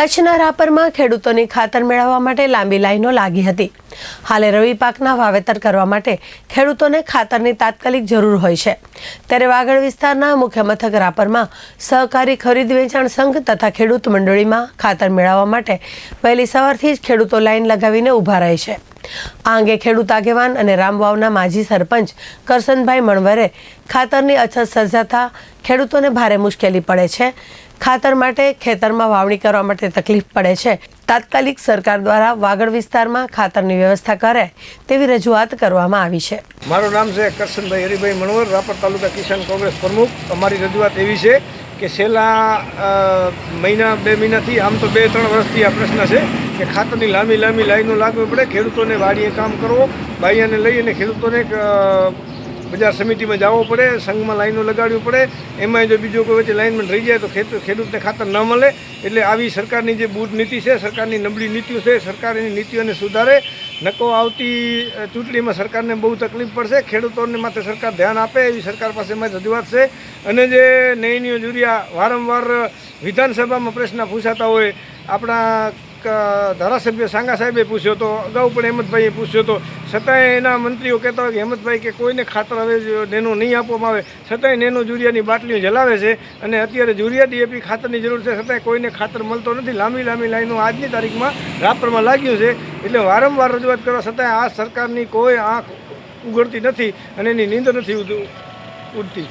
કચ્છના રાપરમાં ખેડૂતોની ખાતર મેળવવા માટે લાંબી લાઈનો લાગી હતી. હાલે રવિ પાકના વાવેતર કરવા માટે ખેડૂતોને ખાતરની તાત્કાલિક જરૂર હોય છે. ત્યારે વાગડ વિસ્તારના મુખ્ય મથક રાપરમાં સહકારી ખરીદ વેચાણ સંઘ તથા ખેડૂત મંડળીમાં ખાતર મેળવવા માટે વહેલી સવારથી જ ખેડૂતો લાઈન લગાવીને ઊભા રહે છે. આ અંગે ખેડૂત આગેવાન અને રામવાવના માજી સરપંચ કરસનભાઈ મણવરે ખાતરની અછત સર્જાતા ખેડૂતોને ભારે મુશ્કેલી પડે છે. ખાતર માટે ખેતરમાં વાવણી કરવા માટે તકલીફ પડે છે. તાત્કાલિક સરકાર દ્વારા વાગડ વિસ્તારમાં ખાતરની વ્યવસ્થા કરે તેવી રજૂઆત કરવામાં આવી છે. મારું નામ છે કરશનભાઈ હરિભાઈ મણવર, રાપર તાલુકા કિસાન કોંગ્રેસ પ્રમુખ. અમારી રજૂઆત એવી છે કે છેલ્લા મહિના, બે મહિનાથી આમ તો બે, ત્રણ વર્ષથી આ પ્રશ્ન છે. કે ખાતરની લાંબી લાંબી લાઈનો લાગવી પડે. ખેડૂતોને વાડીએ કામ કરવો, બાઈયાને લઈ અને ખેડૂતોને બજાર સમિતિમાં જવો પડે, સંઘમાં લાઈનો લગાડવી પડે. એમાં જો બીજો કોઈ વચ્ચે લાઈનમાં રહી જાય તો ખેડૂતને ખાતર ન મળે. એટલે આવી સરકારની જે બૂટ નીતિ છે, સરકારની નબળી નીતિઓ છે, સરકારની નીતિઓને સુધારે. નકો આવતી ચૂંટણીમાં સરકારને બહુ તકલીફ પડશે. ખેડૂતોને માટે સરકાર ધ્યાન આપે, એવી સરકાર પાસે મારી રજૂઆત છે. અને જે નયનીઓ જુરિયા વારંવાર વિધાનસભામાં પ્રશ્ન પૂછાતા હોય, આપણા ક- ધારાસભ્ય સાંગા સાહેબે પૂછ્યો હતો, અગાઉ પણ હેમંતભાઈએ પૂછ્યો હતો, છતાંય એના મંત્રીઓ કહેતા હોય કે હેમંતભાઈ કે કોઈને ખાતર હવે નેનો નહીં આપવામાં આવે, છતાંય નેનો જુરિયાની બાટલીઓ જલાવે છે અને અત્યારે જુરિયા ડીએપી ખાતરની જરૂર છે, છતાંય કોઈને ખાતર મળતો નથી. લાંબી લાંબી લાઈનો આજની તારીખમાં રાપરમાં લાગ્યું છે, એટલે વારંવાર રજૂઆત કરવા છતાંય આ સરકારની કોઈ આંખ ઉગડતી નથી અને એની નીંદ નથી ઉડ- ઉડતી.